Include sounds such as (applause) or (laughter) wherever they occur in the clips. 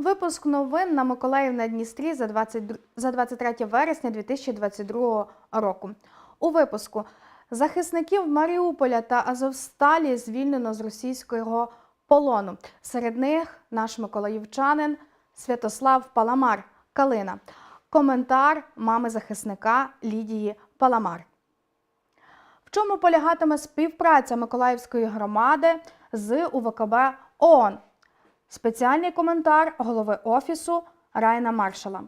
Випуск новин на Миколаїв на Дністрі за 20 за 23 вересня 2022 року. У випуску захисників Маріуполя та Азовсталі звільнено з російського полону. Серед них наш миколаївчанин Святослав Паламар Калина. Коментар мами захисника Лідії Паламар. В чому полягатиме співпраця Миколаївської громади з УВКБ ООН? Спеціальний коментар голови офісу Райана Маршала.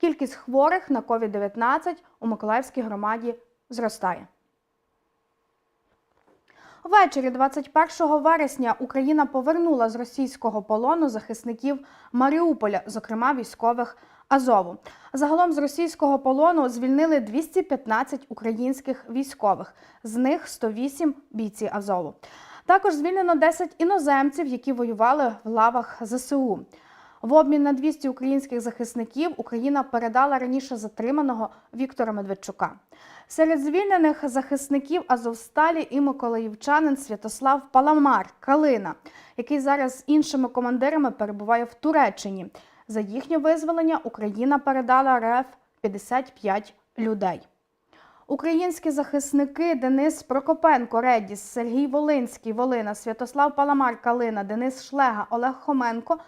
Кількість хворих на COVID-19 у Миколаївській громаді зростає. Ввечері 21 вересня Україна повернула з російського полону захисників Маріуполя, зокрема військових Азову. Загалом з російського полону звільнили 215 українських військових, з них 108 бійці Азову. Також звільнено 10 іноземців, які воювали в лавах ЗСУ. В обмін на 200 українських захисників Україна передала раніше затриманого Віктора Медведчука. Серед звільнених захисників Азовсталі і миколаївчанин Святослав Паламар Калина, який зараз з іншими командирами перебуває в Туреччині. За їхнє визволення Україна передала РФ 55 людей. Українські захисники Денис Прокопенко, Редіс, Сергій Волинський, Волина, Святослав Паламар, Калина, Денис Шлега, Олег Хоменко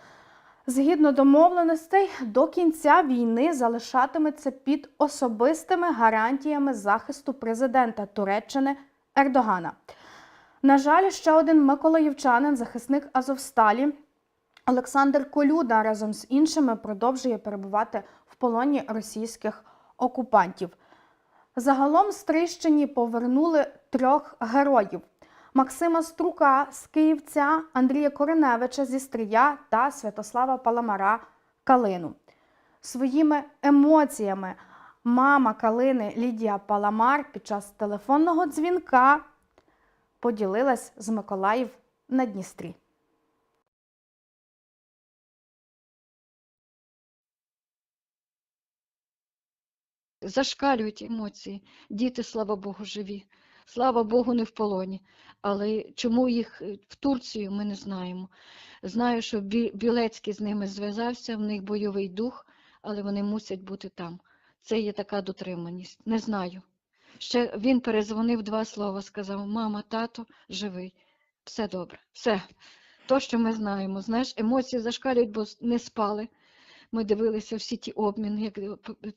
згідно домовленостей до кінця війни залишатиметься під особистими гарантіями захисту президента Туреччини Ердогана. На жаль, ще один миколаївчанин, захисник Азовсталі Олександр Колюда разом з іншими продовжує перебувати в полоні російських окупантів. Загалом з повернули трьох героїв: Максима Струка з Київця, Андрія Кореневича зі Стрия та Святослава Паламара Калину. Своїми емоціями мама Калини Лідія Паламар під час телефонного дзвінка поділилась з Миколаїв на Дністрі. Зашкалюють емоції. Діти, слава Богу, живі. Слава Богу, не в полоні. Але чому їх е, в Турцію, ми не знаємо. Знаю, що Білецький з ними зв'язався, в них бойовий дух, але вони мусять бути там. Це є така дотриманість. Не знаю. Ще він перезвонив два слова, сказав: мама, тато, живий. Все добре. Все. То, що ми знаємо. Знаєш, емоції зашкалюють, бо не спали. Ми дивилися всі ті обміни, як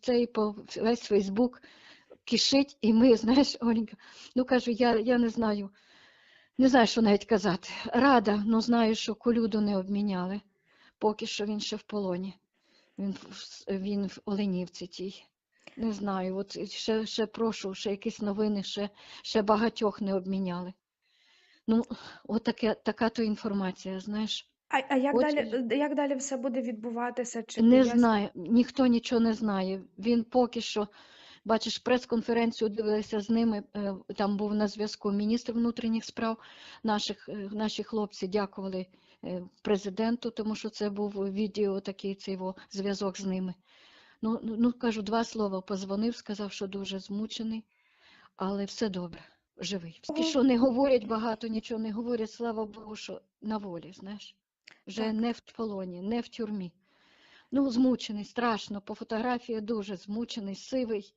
цей по весь Фейсбук кишить, і ми, знаєш, Оленька, ну кажу, я, я не знаю, не знаю, що навіть казати. Рада, ну знаю, що колюду не обміняли. Поки що він ще в полоні. Він, він в Оленівці тій. Не знаю, от ще, ще прошу, ще якісь новини, ще, ще багатьох не обміняли. Ну, от така то інформація, знаєш. А, а як От далі, як далі все буде відбуватися? Чи Не пояс- знаю, ніхто нічого не знає. Він поки що, бачиш, прес-конференцію дивилися з ними. е, Там був на зв'язку міністр внутрішніх справ. Наших, е, наші хлопці дякували е, президенту, тому що це був відео такий цей во, зв'язок з ними. Ну, ну, ну, кажу, два слова позвонив, сказав, що дуже змучений, але все добре, живий. І що не говорять багато, нічого не говорять, слава Богу, що на волі, знаєш. Вже Так. не в полоні, не в тюрмі. Ну, змучений, страшно. По фотографії дуже змучений, сивий,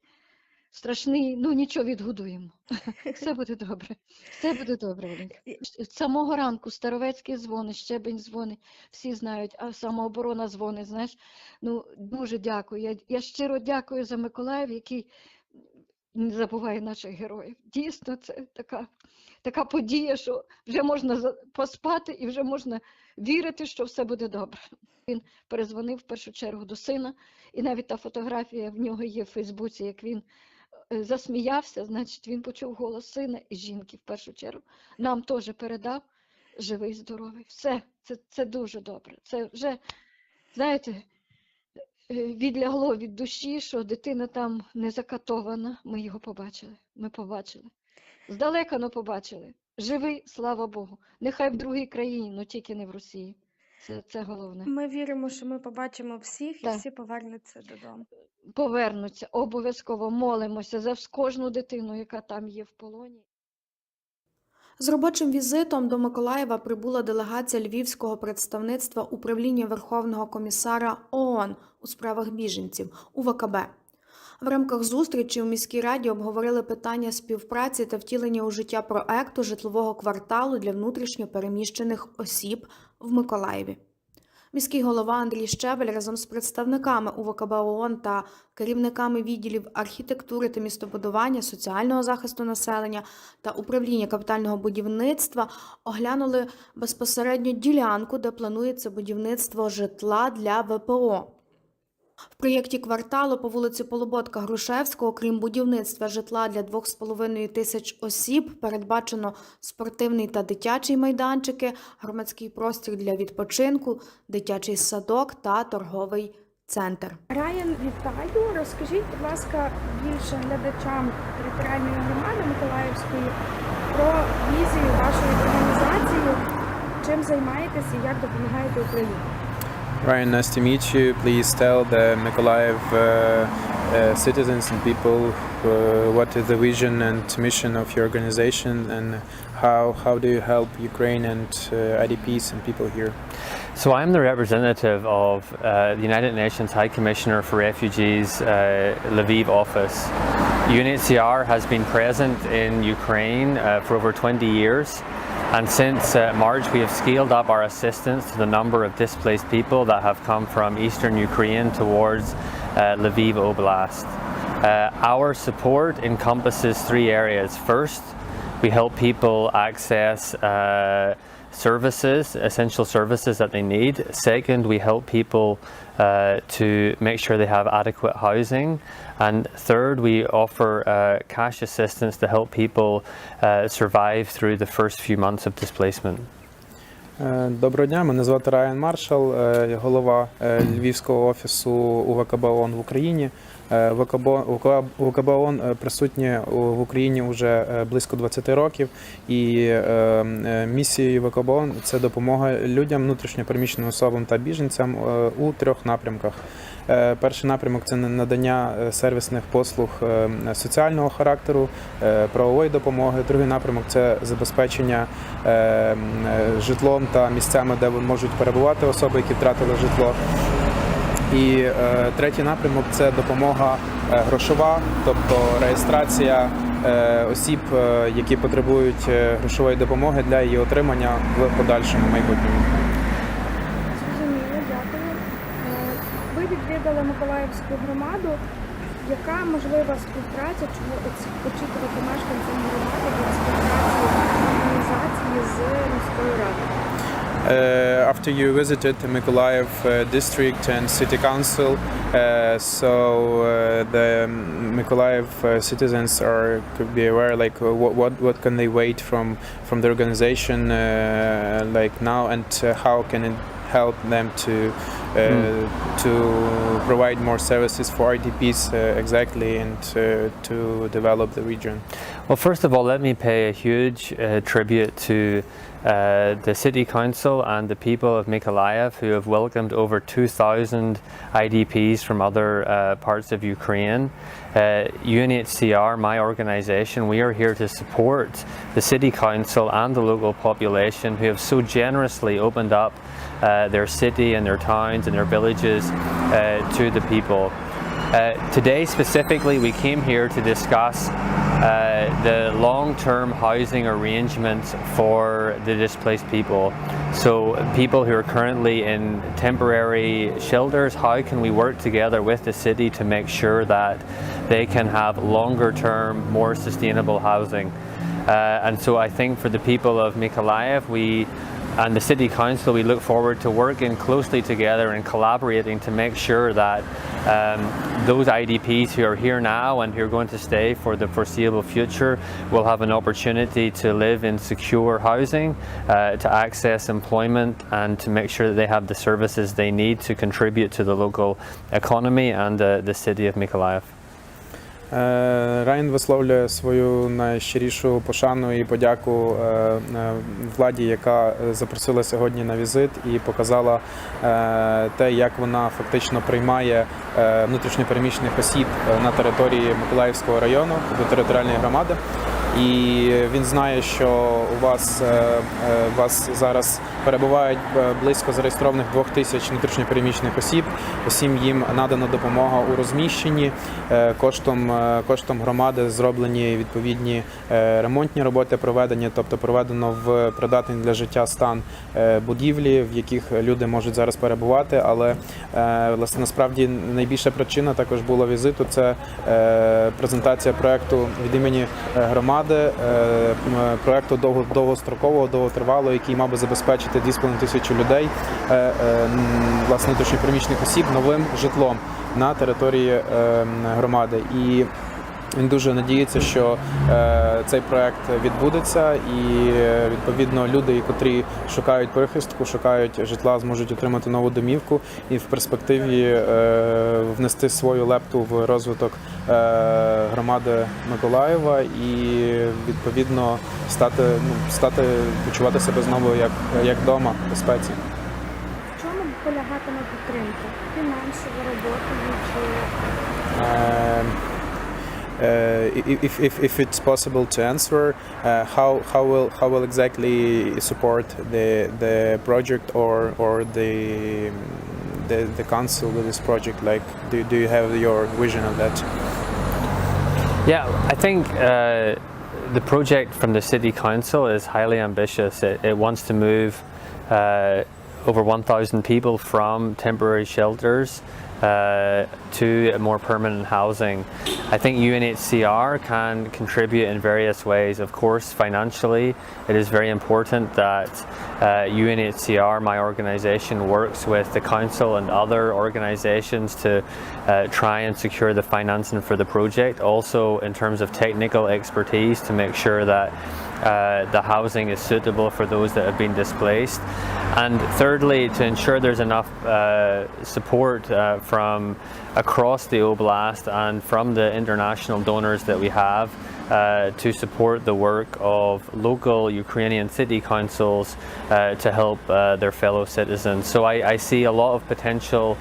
страшний. Ну, нічого відгодуємо. (laughs) Все буде добре. Все буде добре, Оленька. З самого ранку Старовецький дзвонить, Щебень дзвонить, всі знають, а самооборона дзвонить, знаєш. Ну, дуже дякую. Я, я щиро дякую за Миколаїв, який не забуває наших героїв. Дійсно, це така, така подія, що вже можна поспати і вже можна вірити, що все буде добре. Він перезвонив в першу чергу до сина, і навіть та фотографія в нього є в Фейсбуці, як він е, засміявся, значить, він почув голос сина і жінки в першу чергу. Нам теж передав живий, здоровий. Все, це, це дуже добре. Це вже, знаєте, е, відлягло від душі, що дитина там не закатована. Ми його побачили. Ми побачили. Здалека но побачили. Живий, слава Богу. Нехай в другій країні, але тільки не в Росії. Це, це головне. Ми віримо, що ми побачимо всіх і всі повернуться додому. Повернуться, обов'язково молимося за кожну дитину, яка там є в полоні. З робочим візитом до Миколаєва прибула делегація львівського представництва управління Верховного комісара ООН у справах біженців УВКБ. В рамках зустрічі у міській раді обговорили питання співпраці та втілення у життя проекту житлового кварталу для внутрішньо переміщених осіб в Миколаєві. Міський голова Андрій Щебель разом з представниками УВКБ ООН та керівниками відділів архітектури та містобудування, соціального захисту населення та управління капітального будівництва оглянули безпосередньо ділянку, де планується будівництво житла для ВПО. В проєкті кварталу по вулиці Полуботка Грушевського, крім будівництва житла для 2,5 тисяч осіб, передбачено спортивний та дитячий майданчики, громадський простір для відпочинку, дитячий садок та торговий центр. Райан, вітаю. Розкажіть, будь ласка, більше глядачам територіальної громади Миколаївської про візію вашої організації, чим займаєтесь і як допомагаєте Україні. Ryan, nice to meet you. Please tell the Mykolaiv uh, uh, citizens and people uh, what is the vision and mission of your organization and how, how do you help Ukraine and uh, IDPs and people here? So I'm the representative of uh, the United Nations High Commissioner for Refugees uh, Lviv office. UNHCR has been present in Ukraine uh, for over 20 years. And since uh, March, we have scaled up our assistance to the number of displaced people that have come from eastern Ukraine towards uh, Lviv Oblast. Uh, our support encompasses three areas. First, we help people access uh, services, essential services that they need. Second, we help people uh, to make sure they have adequate housing. And third, we offer uh, cash assistance to help people uh, survive through the first few months of displacement. Е, Доброго дня, мене звати Райан Маршал, е, я голова е, Львівського офісу УВКБ ООН в Україні. Е, ВКБ ООН е, присутнє в Україні вже е, близько 20 років, і місією ВКБ ООН – це допомога людям, внутрішньопереміщеним особам та біженцям у трьох напрямках. Перший напрямок це надання сервісних послуг соціального характеру, правової допомоги. Другий напрямок це забезпечення житлом та місцями, де можуть перебувати особи, які втратили житло. І е, третій напрямок це допомога е, грошова, тобто реєстрація е, осіб, е, які потребують е, грошової допомоги для її отримання в подальшому майбутньому. Зрозуміло, дякую. Е, Ви відвідали Миколаївську громаду. Яка можлива співпраця, оці- очікувати мешканцям громади від організації з міською радою? Uh, after you visited the Mykolaiv uh, district and city council, uh, so uh, the Mykolaiv uh, citizens are could be aware like what what what can they wait from from the organization uh, like now and how can it help them to uh, to provide more services for IDPs uh, exactly and uh, to develop the region. Well, first of all, let me pay a huge uh, tribute to uh, the City Council and the people of Mykolaiv who have welcomed over 2,000 IDPs from other uh, parts of Ukraine. Uh, UNHCR, my organization, we are here to support the City Council and the local population who have so generously opened up uh, their city and their towns and their villages uh, to the people. Today, specifically, we came here to discuss uh, the long term housing arrangements for the displaced people. So, people who are currently in temporary shelters, how can we work together with the city to make sure that they can have longer term, more sustainable housing? Uh, and so, I think for the people of Mykolaiv, we and the City Council, we look forward to working closely together and collaborating to make sure that um, those IDPs who are here now and who are going to stay for the foreseeable future will have an opportunity to live in secure housing, uh, to access employment, and to make sure that they have the services they need to contribute to the local economy and uh, the city of Mykolaiv. Е, Райан висловлює свою найщирішу пошану і подяку е, е, владі, яка запросила сьогодні на візит і показала те, як вона фактично приймає внутрішньопереміщених осіб на території Миколаївського району до територіальної громади. І він знає, що у вас, е, е, у вас зараз перебувають е, близько зареєстрованих двох тисяч внутрішньопереміщених осіб. Усім їм надана допомога у розміщенні Е, коштом, е, коштом громади зроблені відповідні е, ремонтні роботи проведені, тобто проведено в придатний для життя стан е, будівлі, в яких люди можуть зараз перебувати. Але е, власне насправді найбільша причина також була візиту. Це е, презентація проекту від імені е, громади, е, проекту довгострокового, довготривалого, який мав би забезпечити 2,5 тисячі людей, е, е, власне внутрішньопереміщених осіб новим житлом на території громади. І він дуже надіється, що е, цей проект відбудеться, і е, відповідно люди, котрі шукають прихистку, шукають житла, зможуть отримати нову домівку і в перспективі е, внести свою лепту в розвиток е, громади Миколаєва і відповідно стати ну, стати почувати себе знову як, як вдома в безпеці. В чому полягатиме підтримка? Фінансово, роботою чи uh, if, if, if it's possible to answer, uh, how, how will how will exactly support the the project or or the the, the council with this project? Like, do, do you have your vision of that? Yeah, I think uh, the project from the City Council is highly ambitious. It, it wants to move uh, over 1,000 people from temporary shelters uh, to more permanent housing. I think UNHCR can contribute in various ways. Of course, financially, it is very important that uh, UNHCR, my organization, works with the council and other organizations to uh, try and secure the financing for the project. Also, in terms of technical expertise, to make sure that uh, the housing is suitable for those that have been displaced. And thirdly, to ensure there's enough uh, support uh, from across the oblast and from the international donors that we have uh, to support the work of local Ukrainian city councils uh, to help their fellow citizens. So I, I see a lot of potential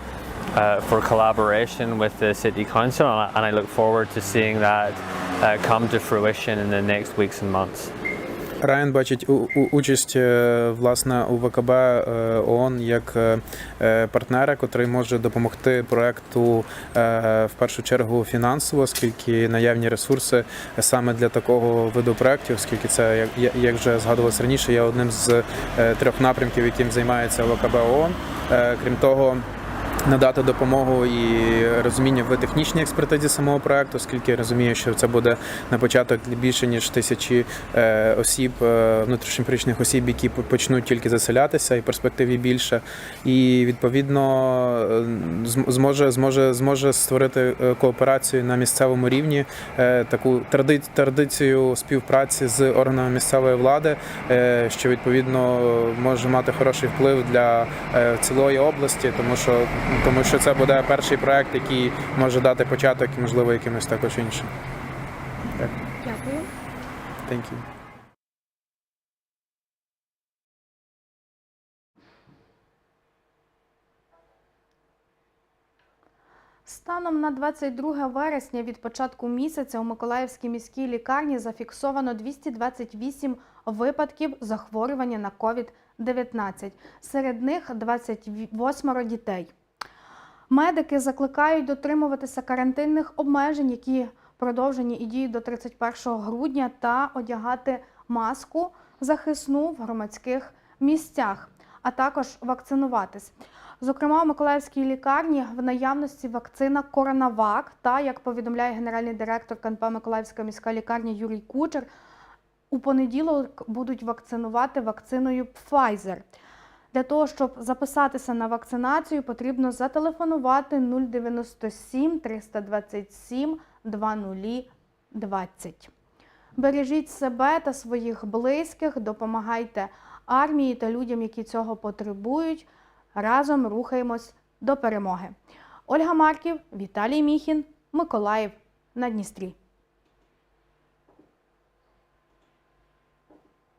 for collaboration with the city council, and I, and I look forward to seeing that uh, come to fruition in the next weeks and months. Райан бачить участь е, власне у ВКБ е, ООН як е, партнера, котрий може допомогти проекту в першу чергу фінансово, оскільки наявні ресурси саме для такого виду проектів, оскільки це як- вже згадувалось раніше, є одним з трьох напрямків, яким займається ВКБ ООН. Крім того. Надати допомогу і розуміння в технічній експертизі самого проекту, оскільки я розумію, що це буде на початок більше ніж тисячі е, осіб, е, внутрішньопереміщених осіб, які почнуть тільки заселятися, і в перспективі більше. І відповідно е, зможе зможе зможе створити кооперацію на місцевому рівні, таку тради- традицію співпраці з органами місцевої влади, що відповідно може мати хороший вплив для цілої області, тому що тому що це буде перший проект, який може дати початок і можливо якимось також іншим. дякую. Thank you. Станом на 22 вересня від початку місяця у Миколаївській міській лікарні зафіксовано 228 випадків захворювання на COVID-19. Серед них 28 дітей. Медики закликають дотримуватися карантинних обмежень, які продовжені і діють до 31 грудня, та одягати маску захисну в громадських місцях, а також вакцинуватись. Зокрема, у Миколаївській лікарні в наявності вакцина Коронавак та, як повідомляє генеральний директор КНП Миколаївська міська лікарня Юрій Кучер, у понеділок будуть вакцинувати вакциною Pfizer. Для того, щоб записатися на вакцинацію, потрібно зателефонувати 097 327 2020. Бережіть себе та своїх близьких, допомагайте армії та людям, які цього потребують. Разом рухаємось до перемоги. Ольга Марків, Віталій Міхін, Миколаїв на Дністрі.